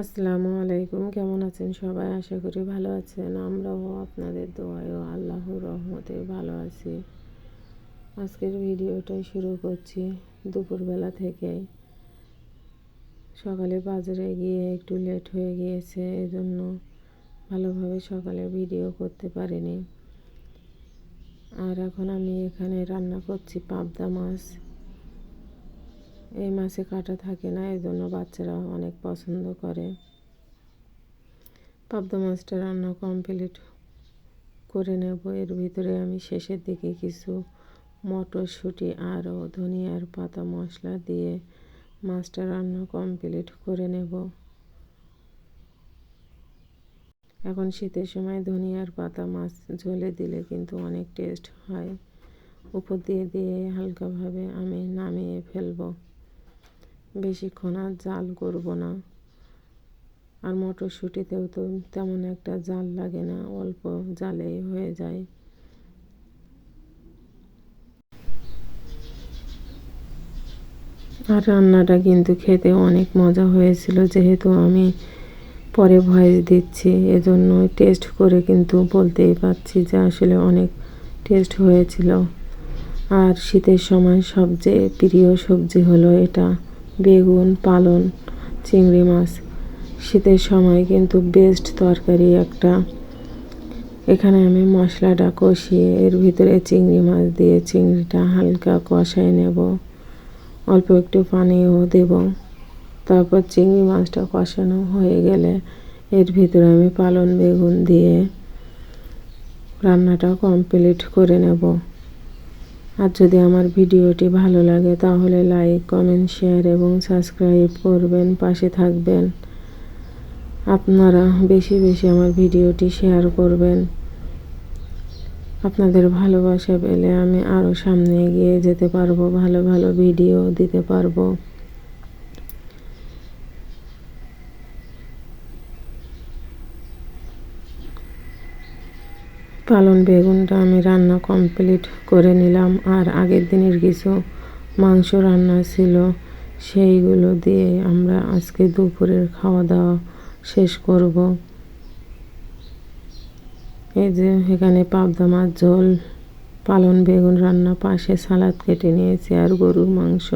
আসসালামু আলাইকুম, কেমন আছেন সবাই? আশা করি ভালো আছেন। আমরাও আপনাদের দোয়ায় আল্লাহর রহমতে ভালো আছি। আজকের ভিডিওটাই শুরু করছি দুপুরবেলা থেকে সকালে বাজারে গিয়ে একটু লেট হয়ে গিয়েছে, এজন্য ভালোভাবে সকালে ভিডিও করতে পারিনি। আর এখন আমি এখানে রান্না করছি পাবদা মাছ। এই মাছে কাটা থাকে না এই জন্য বাচ্চারা অনেক পছন্দ করে। পাবদা মাছটা রান্না কমপ্লিট করে নেব। এর ভিতরে আমি শেষের দিকে কিছু মটরশুঁটি আরও ধনিয়ার পাতা মশলা দিয়ে মাছটা রান্না কমপ্লিট করে নেব। এখন শীতের সময় ধনিয়ার পাতা মাছ ঝোলে দিলে কিন্তু অনেক টেস্ট হয়। উপর দিয়ে দিয়ে হালকাভাবে আমি নামিয়ে ফেলব। বেশিক্ষণ আর জাল করব না। আর মটরশুঁটিতেও তো তেমন একটা জাল লাগে না, অল্প জালেই হয়ে যায়। আর রান্নাটা কিন্তু খেতে অনেক মজা হয়েছিল, যেহেতু আমি পরে ভয়েস দিচ্ছি, এজন্য টেস্ট করে কিন্তু বলতেই পারছি যে আসলে অনেক টেস্ট হয়েছিল। আর শীতের সময় সবচেয়ে প্রিয় সবজি হলো এটা। বেগুন, পালন, চিংড়ি মাছ। শীতের সময় কিন্তু বেস্ট তরকারি একটা। এখানে আমি মশলাটা কষিয়ে এর ভিতরে চিংড়ি মাছ দিয়ে চিংড়িটা হালকা কষায় নেব। অল্প একটু পানিও দেব। তারপর চিংড়ি মাছটা কষানো হয়ে গেলে এর ভিতরে আমি পালন বেগুন দিয়ে রান্নাটা কমপ্লিট করে নেব। আর যদি আমার ভিডিওটি ভালো লাগে, তাহলে লাইক কমেন্ট শেয়ার এবং সাবস্ক্রাইব করবেন, পাশে থাকবেন। আপনারা বেশি বেশি আমার ভিডিওটি শেয়ার করবেন। আপনাদের ভালোবাসা পেলে আমি আরও সামনে এগিয়ে যেতে পারব, ভালো ভালো ভিডিও দিতে পারব। পালন বেগুনটা আমি রান্না কমপ্লিট করে নিলাম। আর আগের দিনের কিছু মাংস রান্না ছিল, সেইগুলো দিয়ে আমরা আজকে দুপুরের খাওয়া দাওয়া শেষ করব। এই যে এখানে পাবদা মাছ, ঝোল, পালন বেগুন রান্না, পাশে সালাদ কেটে নিয়েছি, আর গরুর মাংস।